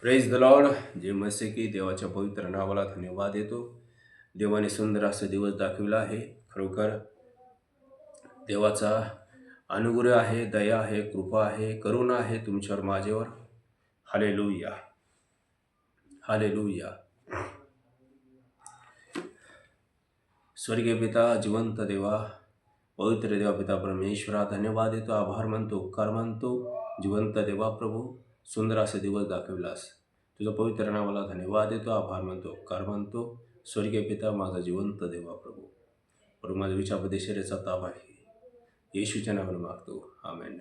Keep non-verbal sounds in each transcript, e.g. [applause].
Praise the Lord जे मसे की देवाच्या पवित्र नावाला धन्यवाद देतो. देवाने सुंदर असं दिवस दाखविला आहे. खरोखर देवाचा अनुग्रह आहे दया आहे कृपा आहे करुणा आहे तुमच्यावर माझ्यावर. हाले लुया हाले लुया स्वर्गीय पिता जिवंत देवा पवित्र देवा पिता परमेश्वरा धन्यवाद देतो आभार मानतो उपकार मानतो. जिवंत देवा प्रभू. सुंदर असे दिवस दाखविलास. तुझं पवित्र नावाला धन्यवाद देतो आभार मानतो कार मानतो. स्वर्गीय पिता माझा जिवंत देवा प्रभू. प्रभू माझ्या विचारमध्ये शरीराचा ताप आहे. येशूच्या नावाने मागतो. आमेन.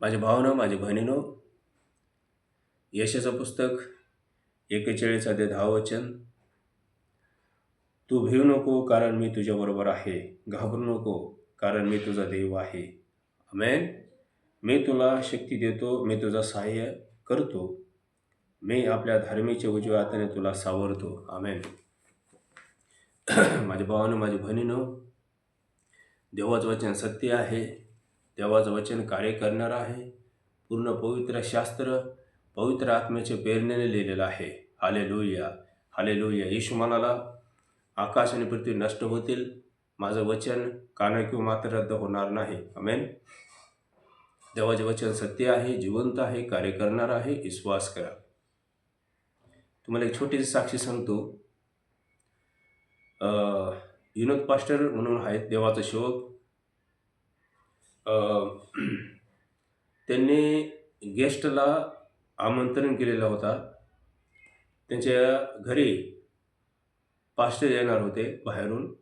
माझ्या भावनं माझ्या बहिणीनो यशाचं पुस्तक एकेचाळीस अध्याय दहा वचन. तू भिवू नको कारण मी तुझ्याबरोबर आहे. घाबरू नको. कारण मी तुझा देव आहे. अमेन मी तुला शक्ती देतो मी तुझा सहाय्य करतो. मी आपल्या धर्मीच्या उजव्या हाताने तुला सावरतो. आमेन. [clears throat] माझ्या भावानं माझ्या बहिणीनं देवाचं वचन सत्य आहे. देवाचं वचन कार्य करणार आहे. पूर्ण पवित्र शास्त्र पवित्र आत्म्याच्या प्रेरणेने लिहिलेलं आहे. हाले लोहिया हाले लोहिया येशू म्हणाला आकाश आणि पृथ्वी नष्ट होतील. माझं वचन काना किंवा मात्र रद्द होणार नाही. अमेन देवाचे वचन सत्य आहे जिवंत आहे कार्य करणार आहे विश्वास करा. तुम्हाला एक छोटीशी साक्षी सांगतो. विनोद पास्टर म्हणून आहेत देवाचा शोक त्यांनी गेस्टला आमंत्रण केलेला होता. त्यांच्या घरी पास्टर येणार होते बाहेरून.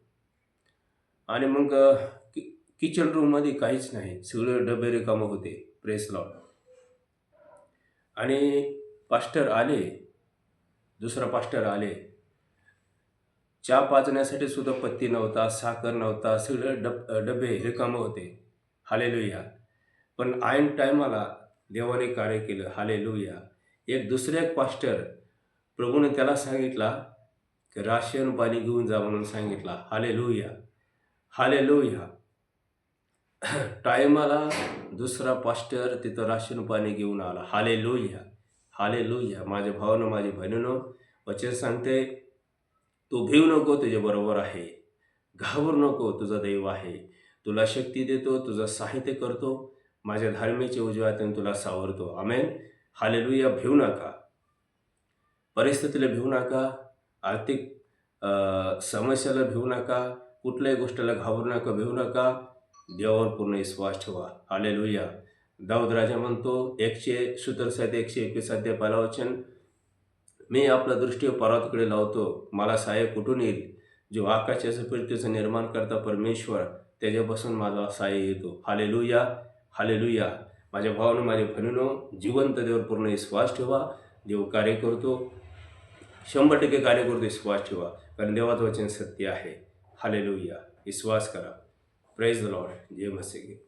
आणि मग कि किचन रूममध्ये काहीच नाही. सगळं डबे रिकामं होते प्रेस लॉट आणि पास्टर आले दुसरा पास्टर आले. चहा पाजण्यासाठी सुद्धा पत्ती नव्हता साखर नव्हता सगळं डब डबे रिकामं होते. हालेलुया पण ऐन टायमाला देवाने कार्य केलं. हालेलुया एक दुसरे एक पास्टर प्रभूने त्याला सांगितला की राशन पाणी घेऊन जा म्हणून सांगितला. हाले हाले हाले लोहिया टायमाला दुसरा पास्टर तिथं राशन पाणी घेऊन आला. हाले लोहिया हाले लोहिया माझ्या भावानं माझी बहिणीनं वचन सांगते तू भिऊ नको तुझ्याबरोबर आहे. घाबरू नको तुझा दैव आहे. तुला शक्ती देतो तुझं साहित्य करतो. माझ्या धार्मीच्या उजव्यातून तुला सावरतो. आमेन. हालेलुया. भिऊ नका. परिस्थितीला भिऊ नका. आर्थिक समस्येला समस्याला नका. कुठल्याही गोष्टीला घाबरू नका भिवू नका. देवावर पूर्ण विश्वास ठेवा. हालेलुया दाऊद राजा म्हणतो एकशे सूत्र साध्य एकशे एकवीस अध्याय पहिला वचन मी आपला दृष्टी पर्वताकडे लावतो. मला सहाय्य कुठून येईल? जो आकाशाचं पृथ्वीचं निर्माण करता परमेश्वर त्याच्यापासून माझा सहाय्य येतो. हालेलुया हालेलुया माझ्या भावानं माझ्या बहिणीनं जिवंत देवर पूर्ण विश्वास ठेवा. देव कार्य करतो. शंभर टक्के कार्य करतो विश्वास ठेवा. कारण देवाचं वचन सत्य आहे. हालेलुया विश्वास करा प्रेज द लॉर्ड जय मसेगे